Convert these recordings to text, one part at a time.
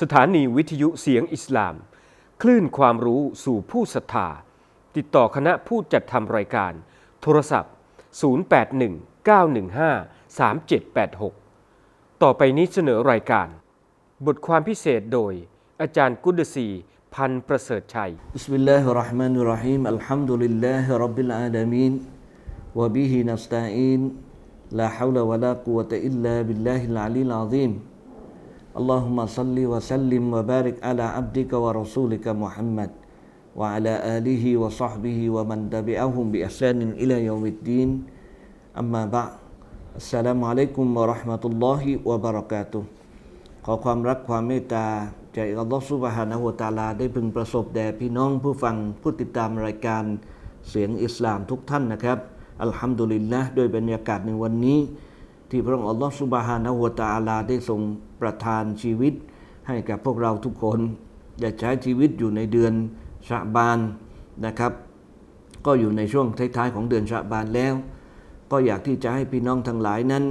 สถานีวิทยุเสียงอิสลาม คลื่นความรู้สู่ผู้ศรัทธา ติดต่อคณะผู้จัดทำรายการ โทรศัพท์ 0819153786 ต่อไปนี้เสนอรายการ บทความพิเศษโดย อาจารย์กุดศีพันประเสริฐชัยบิสมิลลาฮิรเราะห์มานุรราะฮีมอัลฮัมดุลิลลาฮิร็อบบิลอาลามีนวะบิฮินัสตาอีนลาฮาวลาวะลากุวะตะอิลลาบิลลาฮิลอาลีลอาซีม اللهم صل وسلم وبارك على عبدك ورسولك محمد وعلى آله وصحبه ومن تبعهم بإحسان إلى يوم الدين أما بعد السلام عليكم ورحمة الله وبركاته ขอความรักความเมตตาจากอัลลอฮฺซุบฮานะฮูวะตะอาลาได้พึงประสบแด่พี่น้องผู้ฟังผู้ติดตามรายการเสียงอิสลามทุกท่านนะครับ อัลฮัมดุลิลละด้วยบรรยากาศในวันนี้ ที่พระองค์อัลลอฮฺซุบฮานะฮูวตะอาลาได้ทรงประทานชีวิต ให้กับพวกเราทุกคน อย่าใช้ชีวิตอยู่ในเดือนชะบานนะครับ ก็อยู่ในช่วงท้ายๆของเดือนชะบานแล้ว ก็อยากที่จะให้พี่น้องทั้งหลายนั้น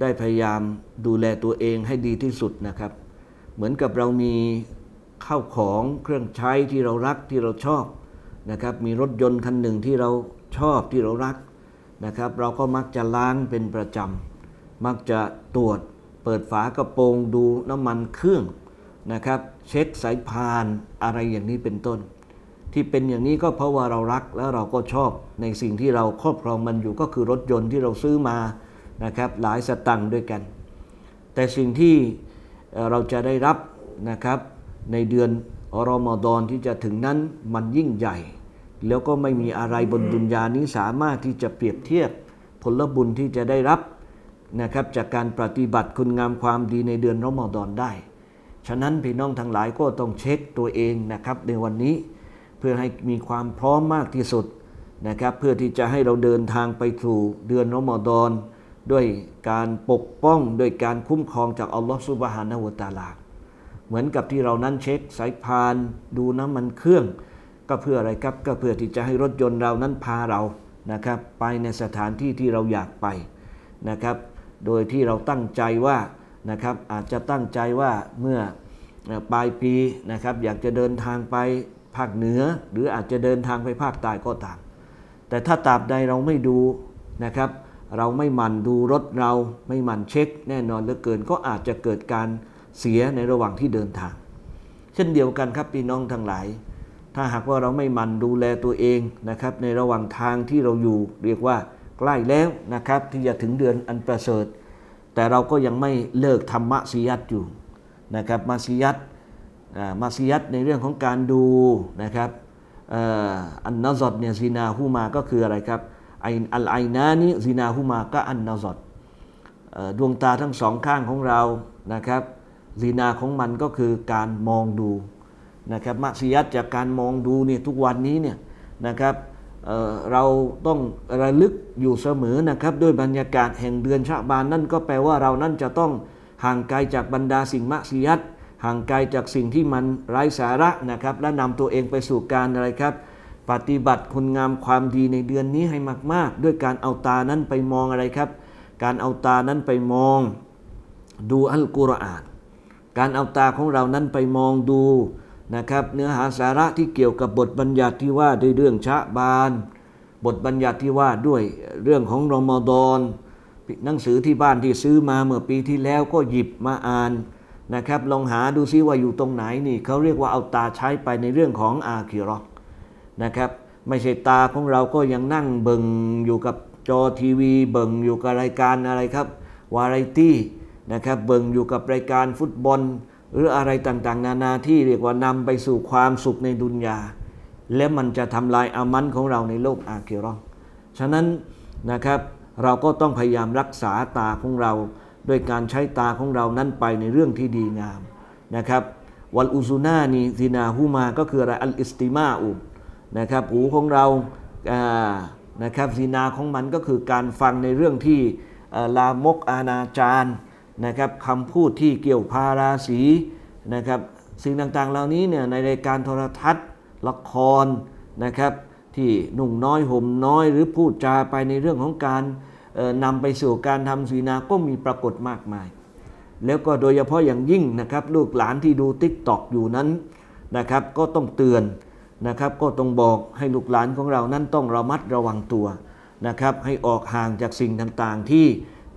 ได้พยายามดูแลตัวเองให้ดีที่สุดนะครับ เหมือนกับเรามีข้าวของเครื่องใช้ที่เรารักที่เราชอบนะครับ มีรถยนต์คันหนึ่งที่เราชอบที่เรารักนะครับ เราก็มักจะล้างเป็นประจำ มักจะตรวจเปิดฝากระโปรงดูน้ำมันเครื่องนะครับเช็คสายพานอะไรอย่างนี้เป็นต้น ที่เป็นอย่างนี้ก็เพราะว่าเรารักแล้วเราก็ชอบในสิ่งที่เราครอบครองมันอยู่ก็คือรถยนต์ที่เราซื้อมานะครับหลายสตังค์ด้วยกัน แต่สิ่งที่เราจะได้รับนะครับในเดือนอรอมฎอนที่จะถึงนั้นมันยิ่งใหญ่ แล้วก็ไม่มีอะไรบนดุนยานี้สามารถที่จะเปรียบเทียบผลบุญที่จะได้รับ นะครับจากการปฏิบัติคุณงามความดีในเดือนรอมฎอนได้ ฉะนั้นพี่น้องทั้งหลายก็ต้องเช็คตัวเองนะครับในวันนี้เพื่อให้มีความพร้อมมากที่สุดนะครับเพื่อที่จะให้เราเดินทางไปสู่เดือนรอมฎอนด้วยการปกป้องด้วยการคุ้มครองจากอัลลอฮฺซุบฮานะฮูวตาลา เหมือนกับที่เรานั้นเช็คสายพานดูน้ำมันเครื่อง ก็เพื่ออะไรครับก็เพื่อที่จะให้รถยนต์เรานั้นพาเรานะครับไปในสถานที่ที่เราอยากไปนะครับ โดยที่เราตั้งใจว่านะครับอาจจะตั้งใจว่าเมื่อปลายปีนะครับอยากจะเดินทางไปภาคเหนือ หรืออาจจะเดินทางไปภาคใต้ก็ตาม แต่ถ้าตราบใดเราไม่ดูนะครับเราไม่หมั่นดูรถเราไม่หมั่นเช็ค แน่นอนเหลือเกินก็อาจจะเกิดการเสียในระหว่างที่เดินทาง เช่นเดียวกันครับพี่น้องทั้งหลาย ถ้าหากว่าเราไม่หมั่นดูแลตัวเองนะครับในระหว่างทางที่เราอยู่เรียกว่า ใกล้แล้วนะครับที่จะถึงเดือนอันประเสริฐ แต่เราก็ยังไม่เลิกทำมะซียัตอยู่นะครับมะซียัตมาซียัตในเรื่องของการดูนะครับอันนาซอดเนี่ยซีนาฮูมาก็คืออะไรครับไออัลไอนานี่ซีนาฮูมาก็อันนาซอดดวงตาทั้งสองข้างของเรานะครับซีนาของมันก็คือการมองดูนะครับมะซียัตจากการมองดูเนี่ยทุกวันนี้เนี่ยนะครับ เราต้องระลึกอยู่เสมอนะครับ ด้วยบรรยากาศแห่งเดือนชะบานนั่นก็แปลว่าเรานั่นจะต้องห่างไกลจากบรรดาสิ่งมะซียัตห่างไกลจากสิ่งที่มันไร้สาระนะครับ และนำตัวเองไปสู่การอะไรครับ ปฏิบัติคุณงามความดีในเดือนนี้ให้มาก ๆ ด้วยการเอาตานั้นไปมองอะไรครับ การเอาตานั้นไปมอง ดูอัลกุรอาน การเอาตาของเรานั้นไปมองดู นะครับเนื้อหาสาระที่เกี่ยวกับบทบัญญัติที่ว่าด้วยเรื่องชะบาน บทบัญญัติที่ว่าด้วยเรื่องของรอมฎอนหนังสือที่บ้านที่ซื้อมาเมื่อปีที่แล้วก็หยิบมาอ่านนะครับลองหาดูซิว่าอยู่ตรงไหนนี่เขาเรียกว่าเอาตาใช้ไปในเรื่องของอาคิเราะห์นะครับไม่ใช่ตาของเราก็ยังนั่งเบิ่งอยู่กับจอทีวี เบิ่งอยู่กับรายการอะไรครับวาไรตี้นะครับเบิ่งอยู่กับรายการฟุตบอล หรืออะไรต่างๆ นานาที่เรียกว่านำไปสู่ความสุขในดุนยา และมันจะทำลายอามันของเราในโลกอาคิราะห์ฉะนั้นนะครับเราก็ต้องพยายามรักษาตาของเราโดยการใช้ตาของเรานั้นไปในเรื่องที่ดีงามนะครับวัลอุซูนานีซินาฮูมาก็คืออะไรอัลอิสติมาอุนะครับหูของเราอ่านะครับซินาของมันก็คือการฟังในเรื่องที่ลามกอาณาจาร นะครับคำพูดที่เกี่ยวพาราสีนะครับสิ่งต่างๆ เหล่านี้เนี่ยในรายการโทรทัศน์ ละครนะครับที่หนุ่มน้อยห่มน้อยหรือพูดจาไปในเรื่องของการนำไปสู่การทำศีนาก็มีปรากฏมากมาย แล้วก็โดยเฉพาะอย่างยิ่งนะครับลูกหลานที่ดูติ๊กตอกอยู่นั้นนะครับก็ต้องเตือนนะครับก็ต้องบอกให้ลูกหลานของเรานั้นต้องระมัดระวังตัวนะครับให้ออกห่างจากสิ่งต่างๆที่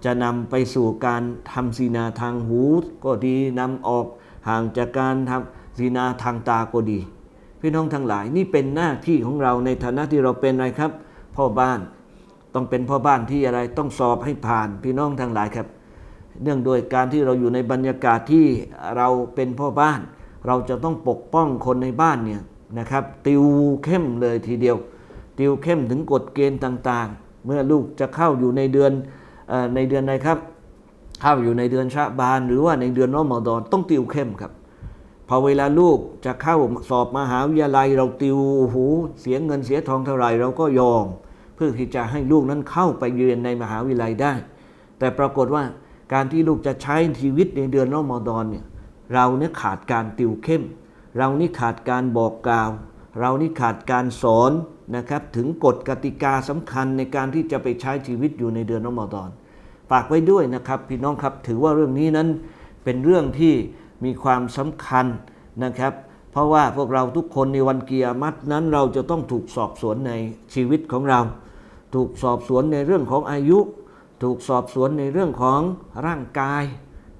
จะนำไปสู่การทำซีนาทางหูก็ดีนำออกห่างจากการทำซีนาทางตาก็ดี พี่น้องทั้งหลายนี่เป็นหน้าที่ของเราในฐานะที่เราเป็นอะไรครับ พ่อบ้านต้องเป็นพ่อบ้านที่อะไรต้องสอบให้ผ่านพี่น้องทั้งหลายครับ เนื่องโดยการที่เราอยู่ในบรรยากาศที่เราเป็นพ่อบ้าน เราจะต้องปกป้องคนในบ้านเนี่ยนะครับติวเข้มเลยทีเดียว ติวเข้มถึงกฎเกณฑ์ต่างๆ เมื่อลูกจะเข้าอยู่ในเดือน ในเดือนใดครับเข้าอยู่ในเดือนชะบาน หรือว่าในเดือนรอมฎอนต้องติวเข้มครับ พอเวลาลูกจะเข้าสอบมหาวิทยาลัยเราติวหูเสียเงินเสียทองเท่าไหร่เราก็ยอม เพื่อที่จะให้ลูกนั้นเข้าไปเรียนในมหาวิทยาลัยได้ แต่ปรากฏว่าการที่ลูกจะใช้ชีวิตในเดือนรอมฎอนเนี่ยเราเนี่ยขาดการติวเข้ม เรานี่ขาดการบอกกล่าว เรานี่ขาดการสอนนะครับถึงกฎกติกาสำคัญในการที่จะไปใช้ชีวิตอยู่ในเดือนรอมฎอนฝากไว้ด้วยนะครับ พี่น้องครับถือว่าเรื่องนี้นั้นเป็นเรื่องที่มีความสำคัญนะครับ เพราะว่าพวกเราทุกคนในวันเกียรมัตนั้นเราจะต้องถูกสอบสวนในชีวิตของเรา ถูกสอบสวนในเรื่องของอายุ ถูกสอบสวนในเรื่องของร่างกาย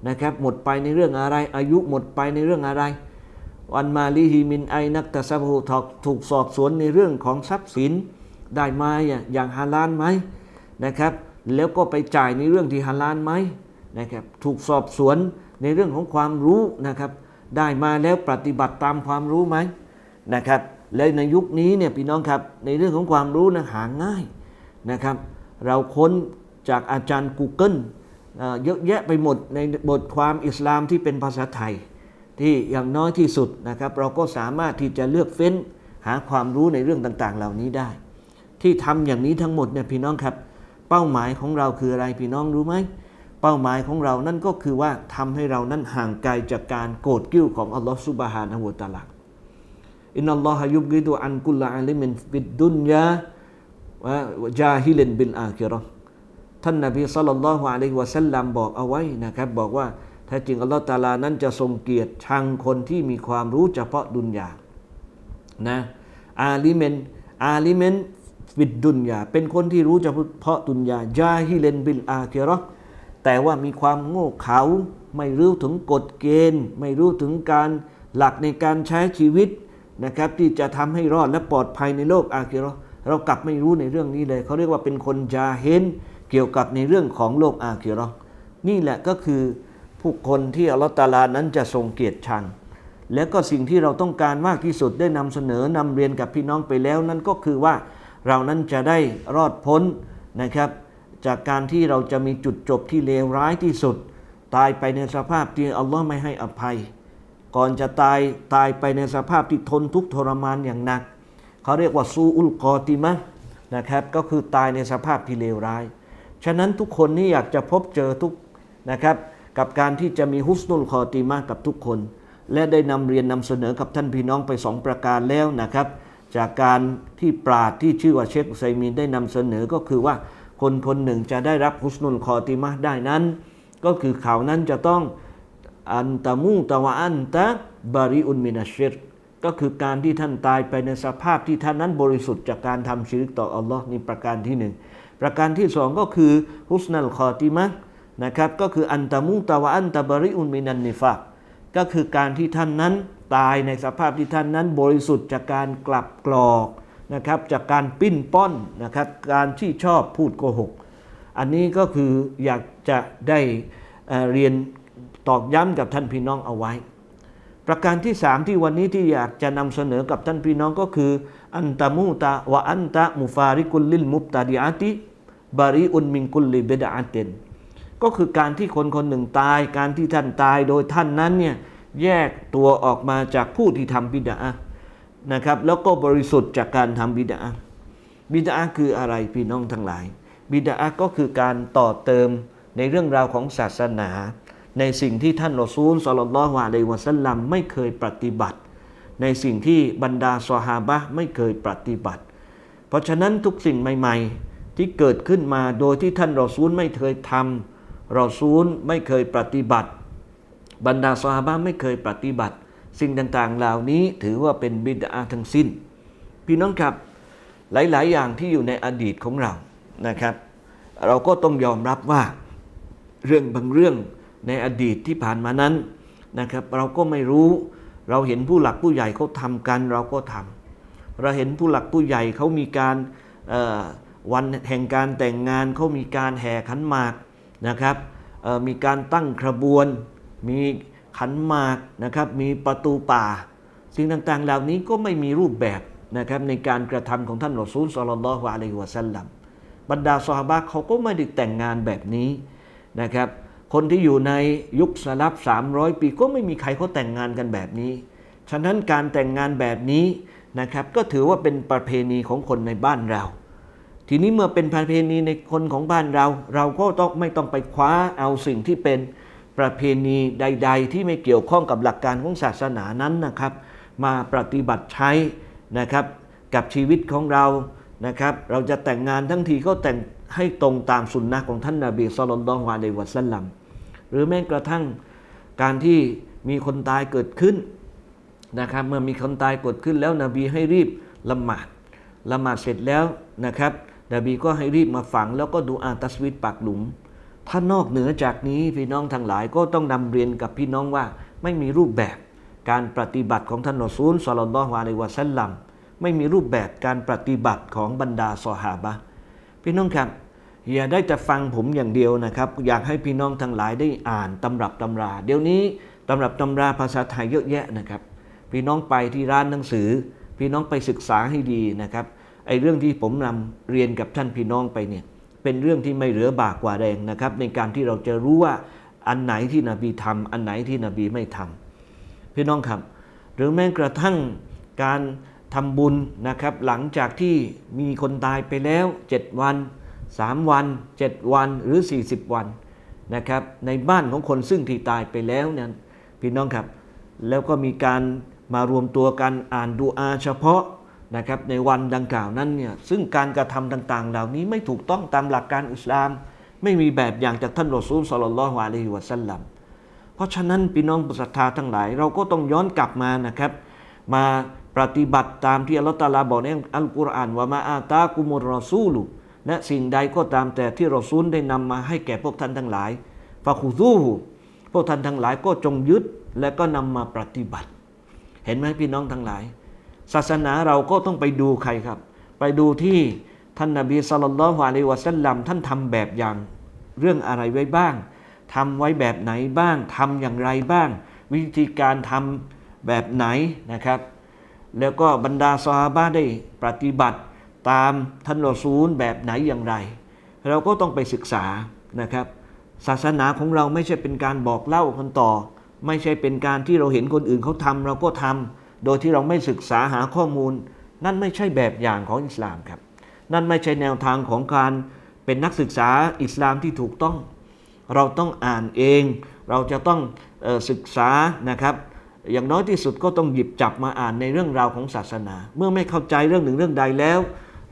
นะครับ หมดไปในเรื่องอะไรอายุหมดไปในเรื่องอะไร วันมาลิฮิมินไอนักตะซับฮูทกถูกสอบสวนในเรื่องของทรัพย์สินได้มาอย่างฮาลาลไหมนะครับ แล้วก็ไปจ่ายในเรื่องที่ฮาลาลไหมนะครับถูกสอบสวนในเรื่องของความรู้นะครับ ได้มาแล้วปฏิบัติตามความรู้ไหมนะครับ และในยุคนี้เนี่ยพี่น้องครับในเรื่องของความรู้นะหาง่ายนะครับ เราค้นจากอาจารย์ Google เอ่อเยอะแยะไปหมดในบทความอิสลามที่เป็นภาษาไทย ที่อย่างน้อยที่สุดนะครับ เราก็สามารถที่จะเลือกเฟ้นหาความรู้ในเรื่องต่างๆ เหล่านี้ได้ ที่ทำอย่างนี้ทั้งหมดเนี่ยพี่น้องครับ เป้าหมายของเราคืออะไรพี่น้องรู้ไหมเป้าหมายของเรานั่นก็คือว่าทำให้เรานั้นห่างไกลจากการโกรธกิ้วของอัลลอฮฺซุบฮานะฮูวะตะอาลาอินนัลลอฮะยุบกิดุอันกุลละอาลิมินฟิดดุนยาวะจาฮิลินบิลอาคิราะห์ท่านนบีสัลลัลลอฮุอะลัยฮิวะสัลลัมบอกเอาไว้นะครับ บอกว่า แท้จริงอัลลอฮฺตาลานั้นจะทรงเกียรติชังคนที่มีความรู้เฉพาะดุนยานะอาลิเมนอาลิเมนฟิดดุนยาเป็นคนที่รู้เฉพาะดุนยาจาฮิเลนบิลอาคิเราะห์แต่ว่ามีความโง่เขลาไม่รู้ถึงกฎเกณฑ์ ไม่รู้ถึงการหลักในการใช้ชีวิตนะครับ ที่จะทำให้รอดและปลอดภัยในโลกอาคิราะห์เรากลับไม่รู้ในเรื่องนี้เลย เขาเรียกว่าเป็นคนจาเฮนเกี่ยวกับในเรื่องของโลกอาคิราะห์นี่แหละก็คือ ผู้คนที่อัลลอฮฺตะอาลานั้นจะทรงเกียรติชัง และก็สิ่งที่เราต้องการมากที่สุดได้นำเสนอนำเรียนกับพี่น้องไปแล้วนั่นก็คือว่าเรานั้นจะได้รอดพ้นนะครับ จากการที่เราจะมีจุดจบที่เลวร้ายที่สุด ตายไปในสภาพที่อัลลอฮ์ไม่ให้อภัย ก่อนจะตายตายไปในสภาพที่ทนทุกข์ทรมานอย่างหนัก เขาเรียกว่าซูอุลกอติมะนะครับก็คือตายในสภาพที่เลวร้าย ฉะนั้นทุกคนนี่อยากจะพบเจอทุกนะครับ กับการที่จะมีฮุสนุลคอติมะกับทุกคน และได้นำเรียนนำเสนอกับท่านพี่น้องไปสองประการแล้วนะครับ จากการที่ปราดที่ชื่อว่าเชคอุไซมีนได้นำเสนอก็คือว่าคนคนหนึ่งจะได้รับฮุสนุลคอติมะได้นั้น ก็คือเขานั้นจะต้องอันตะมูตะวะอันตะบาริอุนมินาชิรก็คือการที่ท่านตายไปในสภาพที่ท่านนั้นบริสุทธิ์จากการทำชิริกต่ออัลลอฮ์นี่ประการที่หนึ่งประการที่สองก็คือฮุสนัลคอติมะ นะครับก็คืออันตะมูตะวะอันตะบริอุนมินันนิฟากก็คือการที่ท่านนั้นตายในสภาพที่ท่านนั้นบริสุทธิ์จากการกลับกรอกนะครับจากการปิ้นป้อนนะครับการที่ชอบพูดโกหก อันนี้ก็คืออยากจะได้เเรียนตอกย้ำกับท่านพี่น้องเอาไว้ ประการที่สามที่วันนี้ที่อยากจะนำเสนอกับท่านพี่น้องก็คือ อันตะมูตะวะอันตะมุฟาริกุลลิลมุบตาดิอาติบาริอุนมิงกุลลิเบดาอัตเตน ก็คือการที่คนคนหนึ่งตาย การที่ท่านตายโดยท่านนั้นเนี่ยแยกตัวออกมาจากผู้ที่ทำบิดานะครับ แล้วก็บริสุทธิ์จากการทำบิดาบิดาคืออะไรพี่น้องทั้งหลาย บิดาก็คือการต่อเติมในเรื่องราวของศาสนา ในสิ่งที่ท่านรอซูลสลลลอฮุอะลัยฮิวะสัลลัมไม่เคยปฏิบัติ ในสิ่งที่บรรดาซอฮาบะไม่เคยปฏิบัติ เพราะฉะนั้นทุกสิ่งใหม่ ๆ ที่เกิดขึ้นมาโดยที่ท่านรอซูลไม่เคยทำ รอซูลไม่เคยปฏิบัติ บรรดาซอฮาบะห์ไม่เคยปฏิบัติ สิ่งต่างๆเหล่านี้ถือว่าเป็นบิดาทั้งสิ้น พี่น้องครับหลายๆ อย่างที่อยู่ในอดีตของเรานะครับ เราก็ต้องยอมรับว่าเรื่องบางเรื่องในอดีตที่ผ่านมานั้นนะครับ เราก็ไม่รู้เราเห็นผู้หลักผู้ใหญ่เขาทำกันเราก็ทำเราเห็นผู้หลักผู้ใหญ่เขามีการวันแห่งการแต่งงานเขามีการแห่ขันหมาก นะครับมีการตั้งขบวน มีขันหมากนะครับมีประตูป่า สิ่งต่างๆ เหล่านี้ก็ไม่มีรูปแบบนะครับในการกระทำของท่านรอซูลสลลัลลอฮุอะลัยฮิวะสัลลัมบรรดาซอฮาบะเขาก็ไม่ได้แต่งงานแบบนี้นะครับคนที่อยู่ในยุคสลับ 300 ปีก็ไม่มีใครเขาแต่งงานกันแบบนี้ ฉะนั้นการแต่งงานแบบนี้นะครับก็ถือว่าเป็นประเพณีของคนในบ้านเรา ทีนี้เมื่อเป็นประเพณีในคนของบ้านเรา เราก็ต้องไม่ต้องไปคว้าเอาสิ่งที่เป็นประเพณีใด ๆ ที่ไม่เกี่ยวข้องกับหลักการของศาสนานั้นนะครับ มาปฏิบัติใช้นะครับกับชีวิตของเรานะครับ เราจะแต่งงานทั้งทีก็แต่งให้ตรงตามสุนนะของท่านนาบีสุลต่านละฮ์อะลัยฮิวะสัลลัมหรือแม้กระทั่งการที่มีคนตายเกิดขึ้นนะครับเมื่อมีคนตายเกิดขึ้นแล้วนบีให้รีบละหมาดละหมาดเสร็จแล้วนะครับ นบีก็ให้รีบมาฝัง แล้วก็ดูอาตัสวิตปากหลุม ถ้านอกเหนือจากนี้พี่น้องทั้งหลายก็ต้องนำเรียนกับพี่น้องว่าไม่มีรูปแบบการปฏิบัติของท่านรอซูลสลลลลอฮุอะลัยฮิวะสัลลัมไม่มีรูปแบบการปฏิบัติของบรรดาซอฮาบะพี่น้องครับอย่าได้จะฟังผมอย่างเดียวนะครับ อยากให้พี่น้องทั้งหลายได้อ่านตำรับตำรา เดี๋ยวนี้ตำรับตำราภาษาไทยเยอะแยะนะครับ พี่น้องไปที่ร้านหนังสือ พี่น้องไปศึกษาให้ดีนะครับ ไอ้เรื่องที่ผมนำเรียนกับท่านพี่น้องไปเนี่ยเป็นเรื่องที่ไม่เหลือบากกว่าแรงนะครับ ในการที่เราจะรู้ว่าอันไหนที่นบีทำอันไหนที่นบีไม่ทำพี่น้องครับ หรือแม้กระทั่งการทำบุญนะครับ หลังจากที่มีคนตายไปแล้ว 7 วัน 3 วัน 7 วันหรือ 40 วันนะครับ ในบ้านของคนซึ่งที่ตายไปแล้วเนี่ยพี่น้องครับ แล้วก็มีการมารวมตัวกันอ่านดูอาเฉพาะ นะครับในวันดังกล่าวนั้นเนี่ยซึ่งการกระทำต่างๆ เหล่านี้ไม่ถูกต้องตามหลักการอิสลาม ไม่มีแบบอย่างจากท่านรอซูลสลลัลลอฮุอะลัยฮิวะสัลลัมเพราะฉะนั้นพี่น้องศรัทธาทั้งหลาย เราก็ต้องย้อนกลับมานะครับ มาปฏิบัติตามที่อัลลอฮฺตาลาบอกในอัลกุรอานว่ามาอาตากุมุรรอซูลุและสิ่งใดก็ตามแต่ที่รอซูลได้นำมาให้แก่พวกท่านทั้งหลายฟาคูซูฮูพวกท่านทั้งหลายก็จงยึดและก็นำมาปฏิบัติ เห็นไหมพี่น้องทั้งหลาย ศาสนาเราก็ต้องไปดูใครครับ ไปดูที่ท่านนบีสุลต่านละฮ์อะลัยฮิวะสัลลัมท่านทำแบบอย่างเรื่องอะไรไว้บ้างทำไว้แบบไหนบ้างทำอย่างไรบ้าง วิธีการทำแบบไหนนะครับ แล้วก็บรรดาซอฮาบะห์ได้ปฏิบัติตามท่านรอซูลแบบไหนอย่างไร เราก็ต้องไปศึกษานะครับ ศาสนาของเราไม่ใช่เป็นการบอกเล่ากันต่อ ไม่ใช่เป็นการที่เราเห็นคนอื่นเขาทำเราก็ทำ โดยที่เราไม่ศึกษาหาข้อมูล นั่นไม่ใช่แบบอย่างของอิสลามครับ นั่นไม่ใช่แนวทางของการเป็นนักศึกษาอิสลามที่ถูกต้อง เราต้องอ่านเอง เราจะต้องออศึกษานะครับอย่างน้อยที่สุดก็ต้องหยิบจับมาอ่านในเรื่องราวของศาสนา เมื่อไม่เข้าใจเรื่องหนึ่งเรื่องใดแล้ว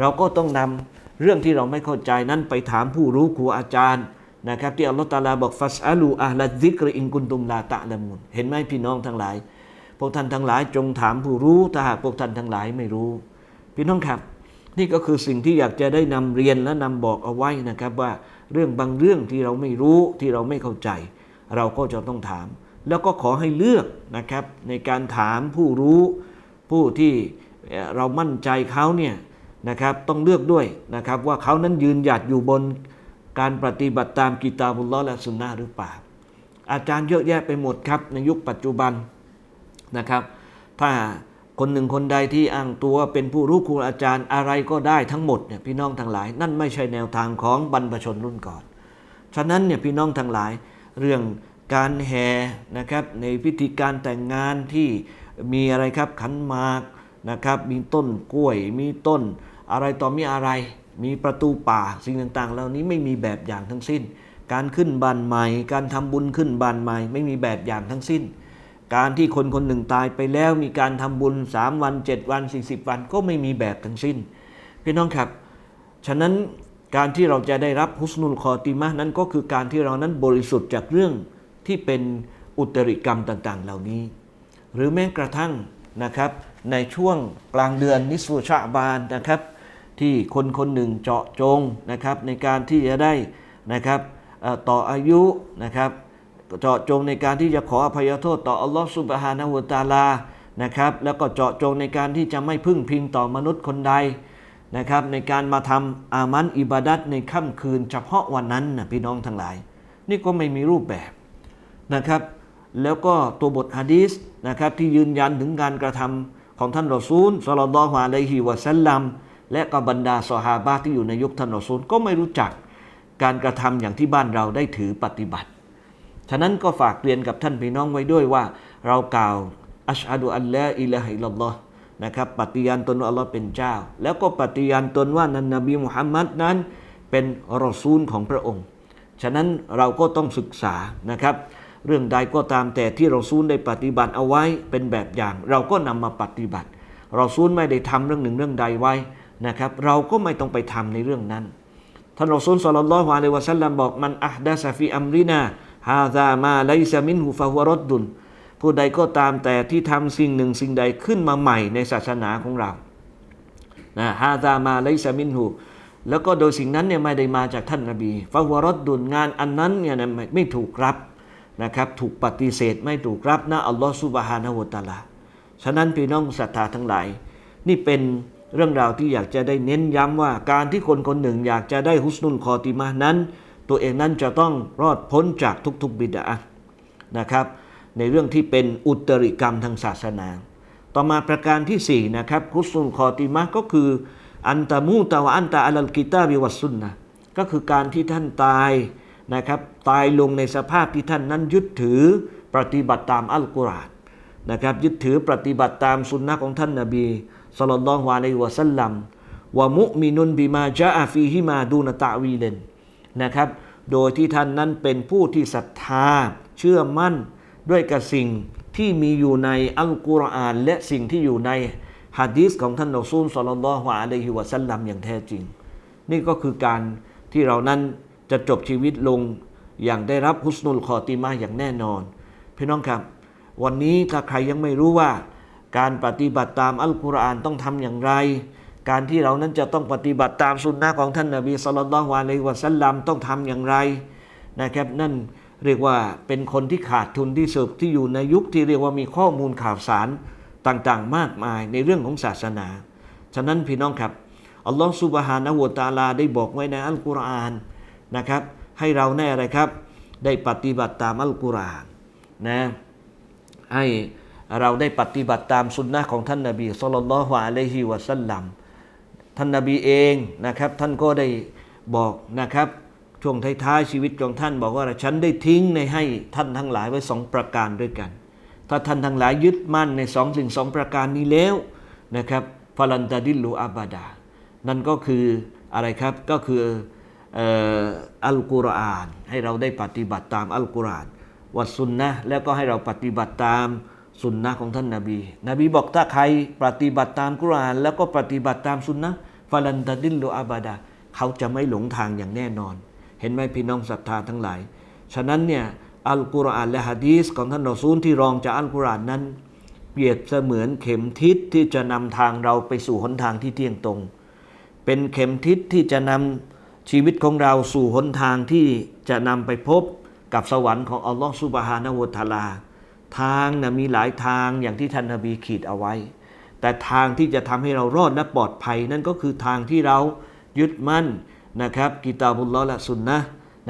เราก็ต้องนำเรื่องที่เราไม่เข้าใจนั้นไปถามผู้รู้ครูอาจารย์นะครับที่อัลลอฮฺตาลาบอกฟัสอาลูอัลลัซิกรอินกุนตุมลาตะละมุนเห็นไหมพี่น้องทั้งหลาย วกท่านทั้งหลายจงถามผู้รู้ถ้าหากพวกท่านทั้งหลายไม่รู้ พี่น้องครับ นี่ก็คือสิ่งที่อยากจะได้นำเรียนและนำบอกเอาไว้นะครับว่าเรื่องบางเรื่องที่เราไม่รู้ที่เราไม่เข้าใจ เราก็จะต้องถาม แล้วก็ขอให้เลือกนะครับในการถามผู้รู้ผู้ที่เรามั่นใจเขาเนี่ยนะครับต้องเลือกด้วยนะครับว่าเขานั้นยืนหยัดอยู่บนการปฏิบัติตามกิตาบุลลอและสุนนะหรือเปล่าอาจารย์เยอะแยะไปหมดครับในยุคปัจจุบัน นะครับ ถ้าคนหนึ่งคนใดที่อ้างตัวเป็นผู้รู้ครูอาจารย์อะไรก็ได้ทั้งหมดเนี่ยพี่น้องทั้งหลาย นั่นไม่ใช่แนวทางของบรรพชนรุ่นก่อน ฉะนั้นเนี่ยพี่น้องทั้งหลายเรื่องการแห่นะครับในพิธีการแต่งงานที่มีอะไรครับขันหมากนะครับมีต้นกล้วย มีต้นอะไรต่อมีอะไร มีประตูป่าสิ่งต่างๆ เหล่านี้ไม่มีแบบอย่างทั้งสิ้น การขึ้นบ้านใหม่ การทำบุญขึ้นบ้านใหม่ ไม่มีแบบอย่างทั้งสิ้น การที่คนคนหนึ่งตายไปแล้วมีการทำบุญ 3 วัน 7 วัน 40 วันก็ไม่มีแบบทั้งสิ้น พี่น้องครับ ฉะนั้นการที่เราจะได้รับฮุสนุลคอติมะนั้นก็คือการที่เรานั้นบริสุทธิ์จากเรื่องที่เป็นอุตริกรรมต่าง ๆ เหล่านี้ หรือแม้กระทั่งนะครับในช่วงกลางเดือนนิสฟูชาบานนะครับ ที่คนคนหนึ่งเจาะจงนะครับในการที่จะได้นะครับต่ออายุนะครับ เจาะจงในการที่จะขออภัยโทษต่ออัลลอฮฺสุบฮานะฮูตาลานะครับแล้วก็เจาะจงในการที่จะไม่พึ่งพิงต่อมนุษย์คนใดนะครับในการมาทำอามันอิบาดัตในค่ำคืนเฉพาะวันนั้นนะพี่น้องทั้งหลาย นี่ก็ไม่มีรูปแบบนะครับ แล้วก็ตัวบทฮะดีษนะครับที่ยืนยันถึงการกระทำของท่านรอซูลสลลลลอฮุอะลัยฮิวะซัลลัมและก็บรรดาซอฮาบะที่อยู่ในยุคท่านรอซูลก็ไม่รู้จักการกระทำอย่างที่บ้านเราได้ถือปฏิบัติ ฉะนั้นก็ฝากเรียนกับท่านพี่น้องไว้ด้วยว่า เรากล่าวอัชฮะดุอัลลอฮ์อิลาฮะอิลลัลลอฮ์นะครับปฏิญาณตนว่าอัลลอฮ์เป็นเจ้า แล้วก็ปฏิญาณตนว่านันนบีมุฮัมมัดนั้นเป็นรอซูลของพระองค์ ฉะนั้นเราก็ต้องศึกษานะครับ เรื่องใดก็ตามแต่ที่เราซูลได้ปฏิบัติเอาไว้เป็นแบบอย่าง เราก็นำมาปฏิบัติเราซูลไม่ได้ทำเรื่องหนึ่งเรื่องใดไว้นะครับ เราก็ไม่ต้องไปทำในเรื่องนั้นท่านรอซูลสัลลัลลอฮุอะลัยวะสัลลัมบอกมันอัฮดะซะฟีอัมรินา ฮาซามาไลซะมินหูฟะฮุวรดดุนผู้ใดก็ตามแต่ที่ทำสิ่งหนึ่งสิ่งใดขึ้นมาใหม่ในศาสนาของเรานะฮาซามาไลซะมินหูแล้วก็โดยสิ่งนั้นเนี่ยไม่ได้มาจากท่านนบีฟะฮุวรดดุนงานอันนั้นเนี่ยนะไม่ถูกรับนะครับถูกปฏิเสธไม่ถูกรับนะอัลลอฮฺซุบฮานะฮูวะตะอาลาฉะนั้นพี่น้องศรัทธาทั้งหลาย นี่เป็นเรื่องราวที่อยากจะได้เน้นย้ำว่าการที่คนคนหนึ่งอยากจะได้ฮุสนุลคอติมานั้น ตัวเองนั้นจะต้องรอดพ้นจากทุกๆบิดานะครับ ในเรื่องที่เป็นอุตริกรรมทางศาสนา ต่อมาประการที่สี่นะครับฮุสุลคอติมาก็คือ อันตะมูตะวะอันตะอัลลกิตาบิวัสซุนนะก็คือการที่ท่านตายนะครับตายลงในสภาพที่ท่านนั้นยึดถือปฏิบัติตามอัลกุรอานนะครับยึดถือปฏิบัติตามสุนนะของท่านนาบีสัลลัลลอฮุอะลัยวะสัลลัมวะมุมินุนบิมาจาอะฟีฮิมาดูนตะวีเลน นะครับ โดยที่ท่านนั้นเป็นผู้ที่ศรัทธาเชื่อมั่นด้วยกับสิ่งที่มีอยู่ในอัลกุรอานและสิ่งที่อยู่ในฮะดีษของท่านรอซูลสลลัลลอฮุอะลัยฮิวะสัลลัมอย่างแท้จริง นี่ก็คือการที่เรานั้นจะจบชีวิตลงอย่างได้รับฮุสนุลคอติมาอย่างแน่นอน พี่น้องครับ วันนี้ถ้าใครยังไม่รู้ว่า การปฏิบัติตามอัลกุรอานต้องทำอย่างไร การที่เรานั้นจะต้องปฏิบัติตามสุนนะของท่านนบีสุลต่านละฮ์วะลัยฮิวะสัลลัมต้องทำอย่างไรนะครับ นั่นเรียกว่าเป็นคนที่ขาดทุนที่สุดที่อยู่ในยุคที่เรียกว่ามีข้อมูลข่าวสารต่างๆ มากมายในเรื่องของศาสนา ฉะนั้นพี่น้องครับอัลลอฮฺซุบฮานะฮูวตาลาได้บอกไว้ในอัลกุรอานนะครับ ให้เราแน่อะไรครับ ได้ปฏิบัติตามอัลกุรอานนะให้เราได้ปฏิบัติตามสุนนะของท่านนาบีสุลต่านละฮ์อะลัยฮิวะสัลลัม ท่านนาบีเองนะครับ ท่านก็ได้บอกนะครับ ช่วงท้ายๆชีวิตของท่านบอกว่าฉันได้ทิ้งในให้ท่านทั้งหลายไว้สองประการด้วยกัน ถ้าท่านทั้งหลายยึดมั่นในสองสิ่งสองประการนี้แล้วนะครับฟาลันตาดิลูอาบาดา นั่นก็คืออะไรครับก็คืออัลกุรอาน ให้เราได้ปฏิบัติตามอัลกุรอานวัดสุนนะแล้วก็ให้เราปฏิบัติตามสุนนะของท่านนาบี นบีบอกถ้าใครปฏิบัติตามกุรอาน แล้วก็ปฏิบัติตามสุนนะ ฟาลันตดิลลูอาบาดา เขาจะไม่หลงทางอย่างแน่นอน เห็นไหมพี่น้องศรัทธาทั้งหลาย ฉะนั้นเนี่ยอัลกุรอานและฮะดีษของท่านรอซูลที่รองจากอัลกุรอานนั้น เปรียบเสมือนเข็มทิศที่จะนำทางเราไปสู่หนทางที่เที่ยงตรง เป็นเข็มทิศที่จะนำชีวิตของเราสู่หนทางที่จะนำไปพบกับสวรรค์ของอัลลอฮฺสุบฮานะวะตาลา ทางนะมีหลายทางอย่างที่ท่านนบีขีดเอาไว้ แต่ทางที่จะทำให้เรารอดและปลอดภัย นั่นก็คือทางที่เรายึดมั่นนะครับกิตาบุลลอและสุนนะ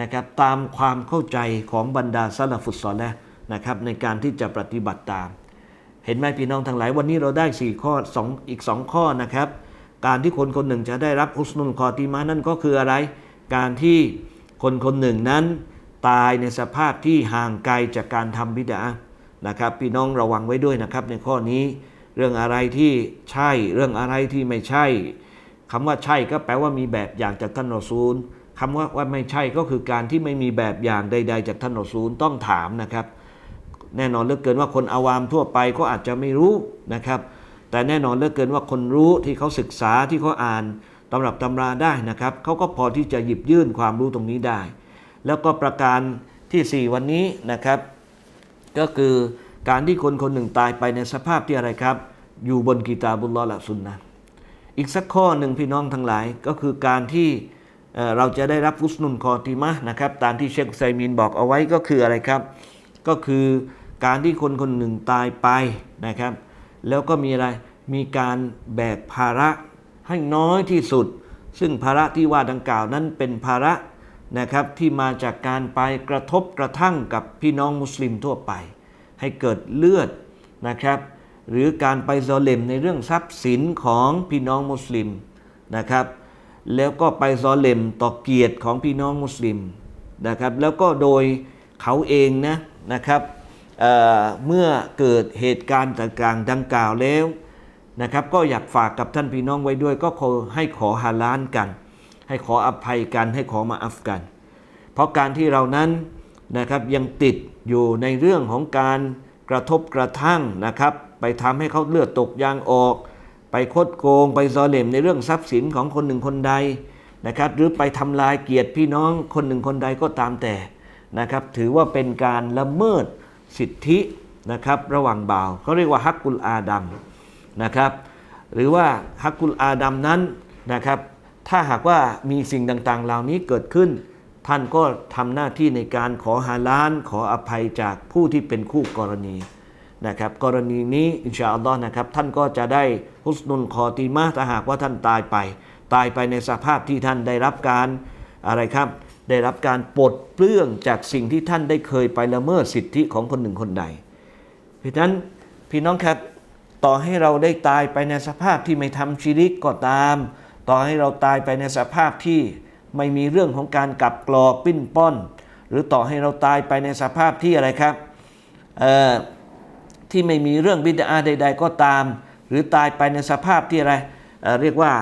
นะครับตามความเข้าใจของบรรดาซาลฟุตซอลและนะครับในการที่จะปฏิบัติตาม เห็นไหมพี่น้องทั้งหลายวันนี้เราได้ 4 ข้อสองอีก 2 ข้อนะครับ การที่คนคนหนึ่งจะได้รับอุสนุลคอติมานั่นก็คืออะไร การที่คนคนหนึ่งนั้น ตายในสภาพที่ห่างไกลจากการทำบิดานะครับ พี่น้องระวังไว้ด้วยนะครับในข้อนี้ เรื่องอะไรที่ใช่ เรื่องอะไรที่ไม่ใช่คำว่าใช่ก็แปลว่ามีแบบอย่างจากท่านรอซูลคำว่าว่าไม่ใช่ก็คือการที่ไม่มีแบบอย่างใด ๆ จากท่านรอซูลต้องถามนะครับ แน่นอนเหลือเกินว่าคนอาวามทั่วไปก็อาจจะไม่รู้นะครับ แต่แน่นอนเหลือเกินว่าคนรู้ที่เขาศึกษาที่เขาอ่านตำรับตำราได้นะครับเขาก็พอที่จะหยิบยื่นความรู้ตรงนี้ได้ แล้วก็ประการที่ 4 วันนี้นะครับ ก็คือ การที่คนคนหนึ่งตายไปในสภาพที่อะไรครับ อยู่บนกีตาบุลลอละสุนนะอีกสักข้อหนึ่งพี่น้องทั้งหลายก็คือการที่เราจะได้รับฟุสนุนคอติมะนะครับ ตามที่เชคไซมีนบอกเอาไว้ก็คืออะไรครับ ก็คือการที่คนคนหนึ่งตายไปนะครับ แล้วก็มีอะไรมีการแบกภาระให้น้อยที่สุด ซึ่งภาระที่ว่าดังกล่าวนั้นเป็นภาระนะครับที่มาจากการไปกระทบกระทั่งกับพี่น้องมุสลิมทั่วไป ให้เกิดเลือดนะครับ หรือการไปซอเลมในเรื่องทรัพย์สินของพี่น้องมุสลิมนะครับ แล้วก็ไปซอเลมต่อเกียรติของพี่น้องมุสลิมนะครับ แล้วก็โดยเขาเองนะนะครับเเมื่อเกิดเหตุการณ์ต่างๆดังกล่าวแล้วนะครับก็อยากฝากกับท่านพี่น้องไว้ด้วย ก็ขอให้ขอฮาลานกัน ให้ขออภัยกันให้ขอมาอัฟกัน เพราะการที่เรานั้น นะครับยังติดอยู่ในเรื่องของการกระทบกระทั่งนะครับ ไปทำให้เขาเลือดตกยางออก ไปคดโกง ไปซอเหลมในเรื่องทรัพย์สินของคนหนึ่งคนใดนะครับ หรือไปทำลายเกียรติพี่น้องคนหนึ่งคนใดก็ตามแต่นะครับ ถือว่าเป็นการละเมิดสิทธินะครับ ระหว่างบ่าวเขาเรียกว่าฮักกุลอาดัมนะครับ หรือว่าฮักกุลอาดัมนั้นนะครับ ถ้าหากว่ามีสิ่งต่างๆ เหล่านี้เกิดขึ้น ท่านก็ทำหน้าที่ในการขอฮาลานขออภัยจากผู้ที่เป็นคู่กรณีนะครับกรณีนี้อินชาอัลลอฮ์นะครับท่านก็จะได้ฮุสนุนคอตีมาถ้าหากว่าท่านตายไป ตายไปในสภาพที่ท่านได้รับการอะไรครับ ได้รับการปลดเปลื้องจากสิ่งที่ท่านได้เคยไปละเมิดสิทธิของคนหนึ่งคนใด เพราะฉะนั้นพี่น้องครับต่อให้เราได้ตายไปในสภาพที่ไม่ทำชีริกก็ตาม ต่อให้เราตายไปในสภาพที่ ไม่มีเรื่องของการกลับกรอกปิ้นป้อน หรือต่อให้เราตายไปในสภาพที่อะไรครับที่ไม่มีเรื่องบิดาใด ๆ ก็ตาม หรือตายไปในสภาพที่อะไรเเรียกว่า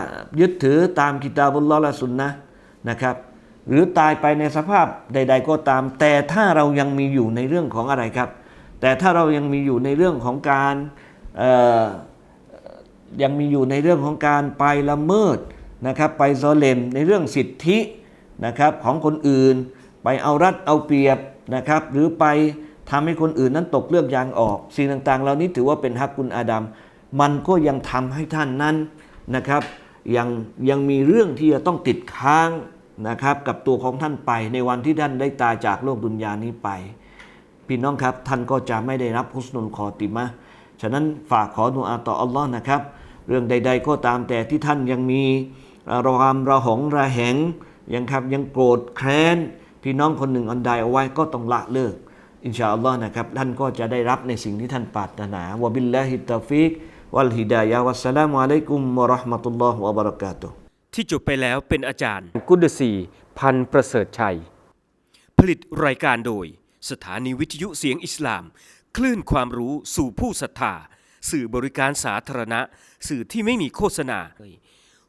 ยึดถือตามกิตาบุลลอละสุนนะนะครับ หรือตายไปในสภาพใด ๆ ก็ตาม แต่ถ้าเรายังมีอยู่ในเรื่องของอะไรครับ แต่ถ้าเรายังมีอยู่ในเรื่องของการยังมีอยู่ในเรื่องของการไปละเมิด นะครับไปซอเลมในเรื่องสิทธินะครับของคนอื่น ไปเอารัดเอาเปรียบนะครับหรือไปทำให้คนอื่นนั้นตกเลือกยางออก สิ่งต่างๆ เหล่านี้ถือว่าเป็นฮักกุลอาดัมมันก็ยังทำให้ท่านนั้นนะครับยังยังมีเรื่องที่จะต้องติดค้างนะครับกับตัวของท่านไปในวันที่ท่านได้ตายจากโลกดุนยานี้ไป พี่น้องครับท่านก็จะไม่ได้รับฮุสนุลคอติมะฉะนั้นฝากขอดุอาต่ออัลลอฮ์นะครับ เรื่องใด ๆ ก็ตามแต่ที่ท่านยังมี ระหามระหองระแหงยังครับยังโกรธแค้น พี่น้องคนหนึ่งอันใดเอาไว้ก็ต้องละเลิก อินชาอัลลอฮ์นะครับท่านก็จะได้รับในสิ่งที่ท่านปรารถนาวะบิลลาฮิตตาฟิกวัลฮิดายะวัสสลามุอะลัยกุมวะเราะห์มะตุลลอฮ์วะบะเราะกาตุฮ์ที่จบไปแล้วเป็นอาจารย์ กุดซีพันธ์ประเสริฐชัย ผลิตรายการโดย สถานีวิทยุเสียงอิสลาม คลื่นความรู้สู่ผู้ศรัทธา สื่อบริการสาธารณะ สื่อที่ไม่มีโฆษณา